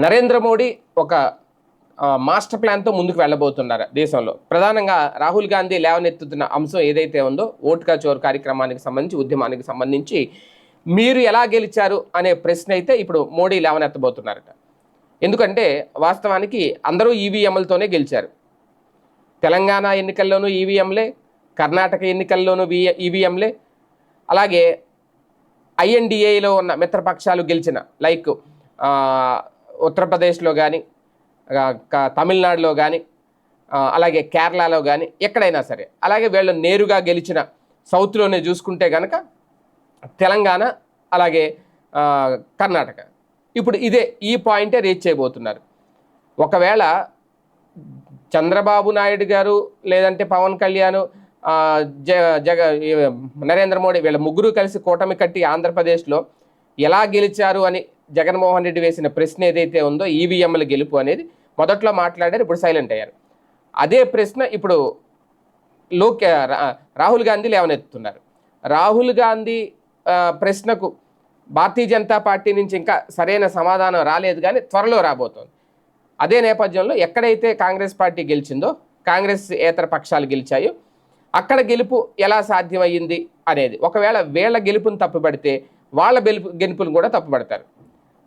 నరేంద్ర మోడీ ఒక మాస్టర్ ప్లాన్తో ముందుకు వెళ్ళబోతున్నారు దేశంలో. ప్రధానంగా రాహుల్ గాంధీ లేవనెత్తుతున్న అంశం ఏదైతే ఉందో ఓటుకా చోరు కార్యక్రమానికి సంబంధించి ఉద్యమానికి సంబంధించి మీరు ఎలా గెలిచారు అనే ప్రశ్న అయితే ఇప్పుడు మోడీ లేవనెత్తబోతున్నారట. ఎందుకంటే వాస్తవానికి అందరూ ఈవీఎంలతోనే గెలిచారు. తెలంగాణ ఎన్నికల్లోనూ ఈవీఎంలే కర్ణాటక ఎన్నికల్లోనూ ఈవీఎంలే. అలాగే ఐఎన్డిఏలో ఉన్న మిత్రపక్షాలు గెలిచిన లైక్ ఉత్తరప్రదేశ్లో కానీ తమిళనాడులో కానీ అలాగే కేరళలో కానీ ఎక్కడైనా సరే అలాగే వీళ్ళు నేరుగా గెలిచిన సౌత్లోనే చూసుకుంటే కనుక తెలంగాణ అలాగే కర్ణాటక. ఇప్పుడు ఇదే ఈ పాయింటే రీచ్ చేయబోతున్నారు ఒకవేళ చంద్రబాబు నాయుడు గారు లేదంటే పవన్ కళ్యాణ్ జగ జ జగ నరేంద్ర మోడీ వీళ్ళ ముగ్గురు కలిసి కూటమి కట్టి ఆంధ్రప్రదేశ్లో ఎలా గెలిచారు అని జగన్మోహన్ రెడ్డి వేసిన ప్రశ్న ఏదైతే ఉందో ఈవీఎంల గెలుపు అనేది మొదట్లో మాట్లాడారు ఇప్పుడు సైలెంట్ అయ్యారు. అదే ప్రశ్న ఇప్పుడు లోక్ రాహుల్ గాంధీ లేవనెత్తుతున్నారు. రాహుల్ గాంధీ ప్రశ్నకు భారతీయ జనతా పార్టీ నుంచి ఇంకా సరైన సమాధానం రాలేదు కానీ త్వరలో రాబోతోంది. అదే నేపథ్యంలో ఎక్కడైతే కాంగ్రెస్ పార్టీ గెలిచిందో కాంగ్రెస్ ఏతర పక్షాలు గెలిచాయో అక్కడ గెలుపు ఎలా సాధ్యమయ్యింది అనేది ఒకవేళ వీళ్ళ గెలుపుని తప్పుపడితే వాళ్ళ గెలుపు గెలుపులు కూడా తప్పుపడతారు.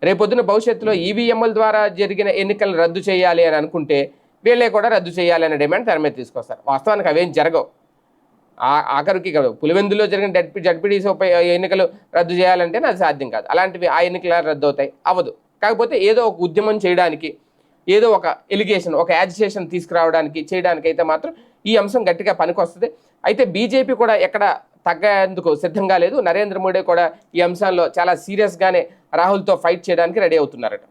రేపొద్దున భవిష్యత్తులో ఈవీఎంల ద్వారా జరిగిన ఎన్నికలను రద్దు చేయాలి అని అనుకుంటే వీళ్ళే కూడా రద్దు చేయాలి అనే డిమాండ్ తెర మీద తీసుకొస్తారు. వాస్తవానికి అవేం జరగవు. ఆ- ఆఖరికి ఇక్కడ పులివెందులో జరిగిన జడ్పీ జడ్పీటీసీ ఉప ఎన్నికలు రద్దు చేయాలంటే అది సాధ్యం కాదు. అలాంటివి ఆ ఎన్నికలు రద్దు అవుతాయి అవ్వదు. కాకపోతే ఏదో ఒక ఉద్యమం చేయడానికి ఏదో ఒక ఎలిగేషన్ ఒక యాజిటేషన్ తీసుకురావడానికి చేయడానికి అయితే మాత్రం ఈ అంశం గట్టిగా పనికొస్తుంది. అయితే బీజేపీ కూడా ఎక్కడ తగ్గేందుకు సిద్ధంగా లేదు. నరేంద్ర మోడీ కూడా ఈ అంశాల్లో చాలా సీరియస్గానే రాహుల్తో ఫైట్ చేయడానికి రెడీ అవుతున్నారట.